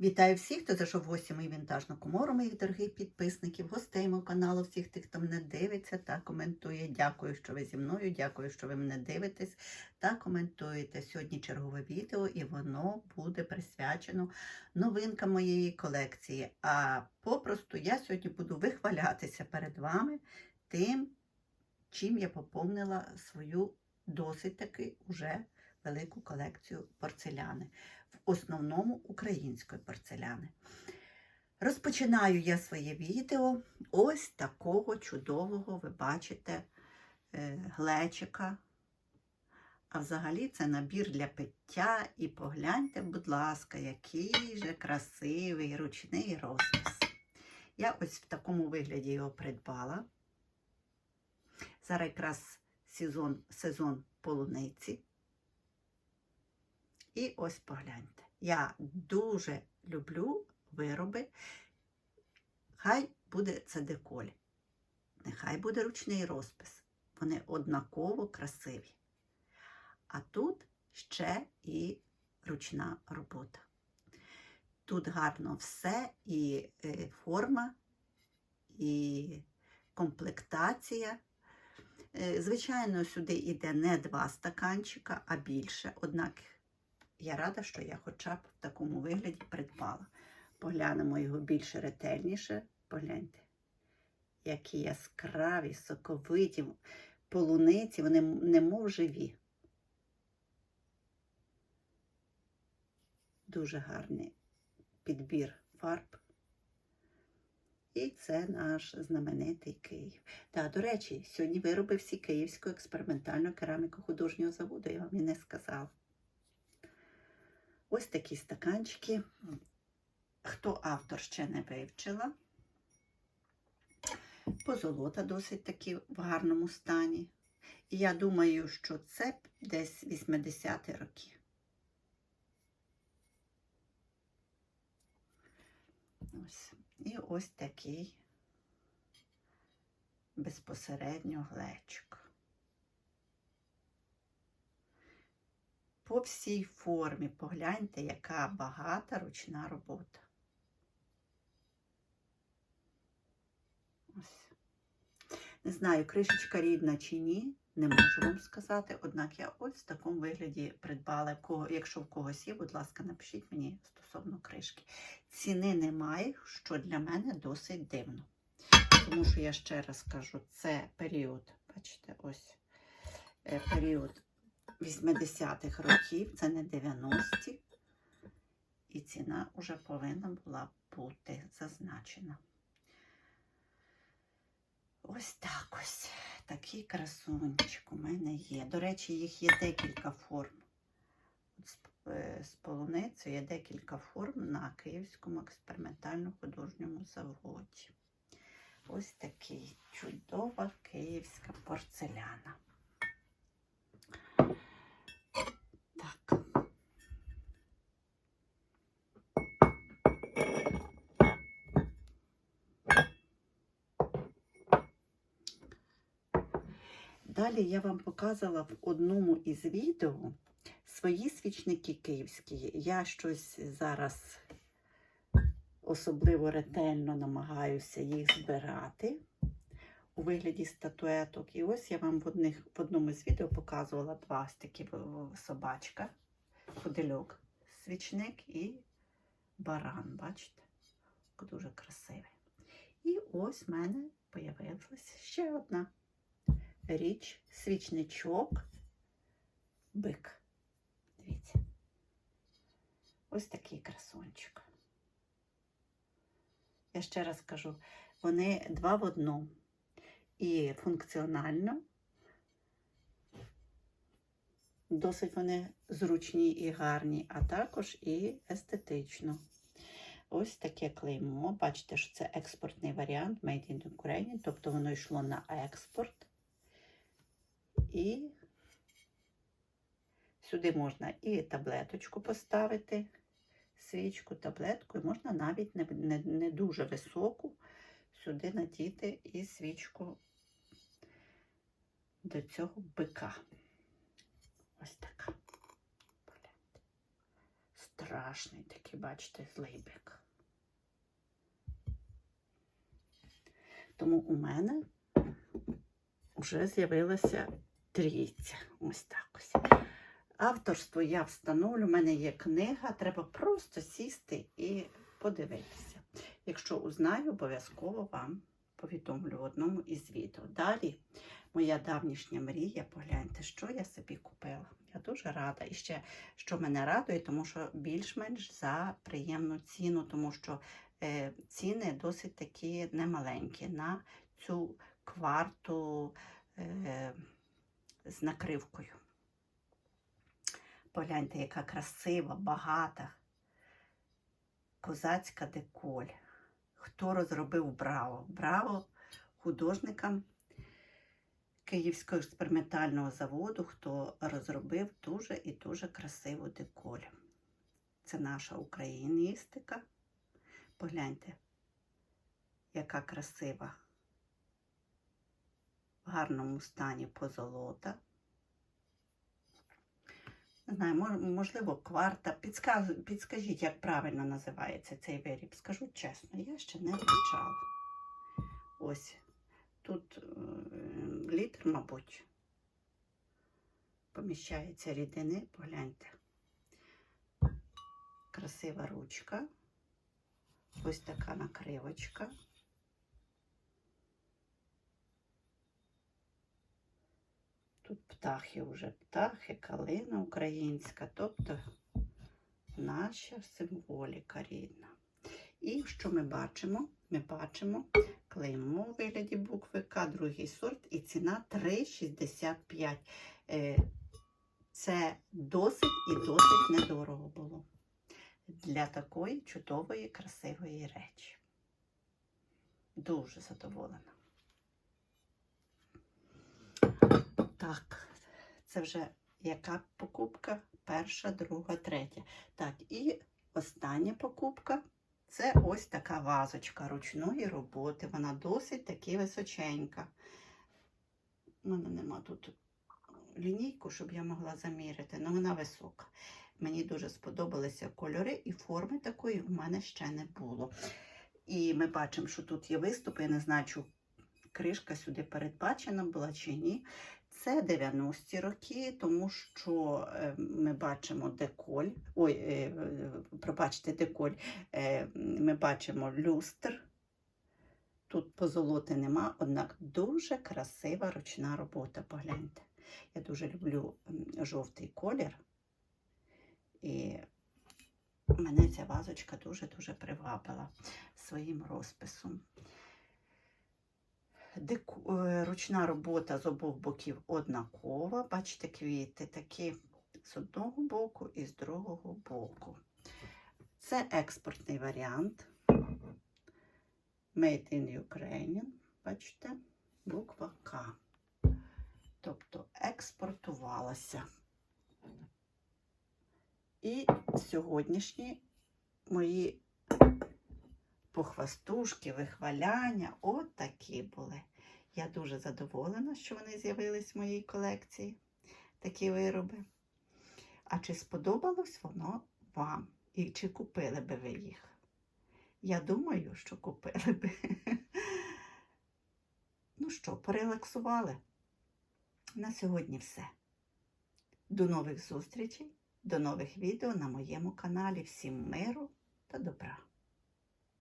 Вітаю всіх, хто зайшов в гості мою вінтажну комору, моїх дорогих підписників, гостей мого каналу, всіх тих, хто мене дивиться та коментує. Дякую, що ви зі мною. Дякую, що ви мене дивитесь та коментуєте. Сьогодні чергове відео, і воно буде присвячено новинкам моєї колекції. А попросту я сьогодні буду вихвалятися перед вами тим, чим я поповнила свою досить таки уже велику колекцію порцеляни в основному української порцеляни. Розпочинаю я своє відео ось такого чудового, ви бачите, е, глечика. А взагалі це набір для пиття. І погляньте, будь ласка, який же красивий ручний розпис. Я ось в такому вигляді його придбала. Зараз якраз сезон, сезон полуниці. І ось погляньте. Я дуже люблю вироби. Хай буде це деколь. Нехай буде ручний розпис. Вони однаково красиві. А тут ще і ручна робота. Тут гарно все, і е, форма, і комплектація. Е, Звичайно, сюди йде не два стаканчика, а більше. Однак я рада, що я хоча б в такому вигляді придбала. Поглянемо його більше ретельніше. Погляньте, які яскраві, соковиті полуниці, вони немов живі. Дуже гарний підбір фарб. І це наш знаменитий Київ. Так, до речі, сьогодні вироби всі Київського експериментального кераміко-художнього заводу, я вам і не сказала. Ось такі стаканчики. Хто автор ще не вивчила. Позолота досить таки в гарному стані. І я думаю, що це десь 80-ті роки. Ось. І ось такий безпосередньо глечик. По всій формі погляньте, яка багата ручна робота. Ось. Не знаю, кришечка рідна чи ні, не можу вам сказати. Однак я ось в такому вигляді придбала. Якщо в когось є, будь ласка, напишіть мені стосовно кришки. Ціни немає, що для мене досить дивно. Тому що я ще раз кажу, це період, бачите, ось е, період 80-х років, це не 90-ті. І ціна вже повинна була бути зазначена. Ось так ось. Такий красунчик у мене є. До речі, їх є декілька форм. З, е, з полуницею є декілька форм на Київському експериментально-художньому заводі. Ось такий чудова київська порцеляна. Далі я вам показала в одному із відео свої свічники київські. Я щось зараз особливо ретельно намагаюся їх збирати у вигляді статуеток. І ось я вам в, одних, в одному з відео показувала два такі собачка, подельок, свічник і баран. Бачите? Дуже красивий. І ось в мене появилася ще одна річ, свічничок, бик. Дивіться. Ось такий красончик. Я ще раз кажу, вони два в одному. І функціонально, досить вони зручні і гарні, а також і естетично. Ось таке клеймо. Бачите, що це експортний варіант Made in Ukraine, тобто воно йшло на експорт. І сюди можна і таблеточку поставити, свічку, таблетку, і можна навіть не, не, не дуже високу сюди надіти і свічку до цього бика. Ось така. Страшний такий, бачите, злий бик. Тому у мене вже з'явилася трійця. Ось так ось. Авторство я встановлю, у мене є книга, треба просто сісти і подивитися. Якщо узнаю, обов'язково вам повідомлю в одному із відео. Далі моя давнішня мрія, погляньте, що я собі купила. Я дуже рада. І ще що мене радує, тому що більш-менш за приємну ціну, тому що е, ціни досить такі немаленькі на цю кварту е, з накривкою. Погляньте, яка красива, багата, козацька деколь. Хто розробив браво? Браво художникам Київського експериментального заводу, хто розробив дуже і дуже красиву деколь. Це наша україністика. Погляньте, яка красива, гарному стані позолота. Не знаю, можливо, кварта. Підскажіть, як правильно називається цей виріб. Скажу чесно, я ще не вивчала. Ось тут е, літр, мабуть, поміщається рідини, погляньте. Красива ручка. Ось така накривочка. Тут птахи вже птахи, калина українська, тобто наша символіка рідна. І що ми бачимо? Ми бачимо клеймо у вигляді букви К, другий сорт, і ціна 3,65. Е, Це досить і досить недорого було для такої чудової, красивої речі. Дуже задоволена. Так, це вже яка покупка? Перша, друга, третя. Так, і остання покупка це ось така вазочка ручної роботи. Вона досить таки височенька. У мене нема тут лінійку, щоб я могла заміряти, але вона висока. Мені дуже сподобалися кольори і форми такої у мене ще не було. І ми бачимо, що тут є виступи. Я не знаю, чи кришка сюди передбачена була чи ні. Це 90-ті роки, тому що е, ми бачимо деколь. Ой, е, пробачте, деколь. Е, ми бачимо люстр. Тут позолоти нема, однак дуже красива ручна робота. Погляньте. Я дуже люблю жовтий колір. І мене ця вазочка дуже-дуже привабила своїм розписом. Е, Ручна робота з обох боків однакова. Бачите, квіти такі з одного боку і з другого боку. Це експортний варіант. Made in Ukraine. Бачите, буква К. Тобто експортувалася. І сьогоднішні мої похвастушки, вихваляння, от такі були. Я дуже задоволена, що вони з'явились в моїй колекції, такі вироби. А чи сподобалось воно вам? І чи купили би ви їх? Я думаю, що купили би. Ну що, порелаксували? На сьогодні все. До нових зустрічей, до нових відео на моєму каналі. Всім миру та добра!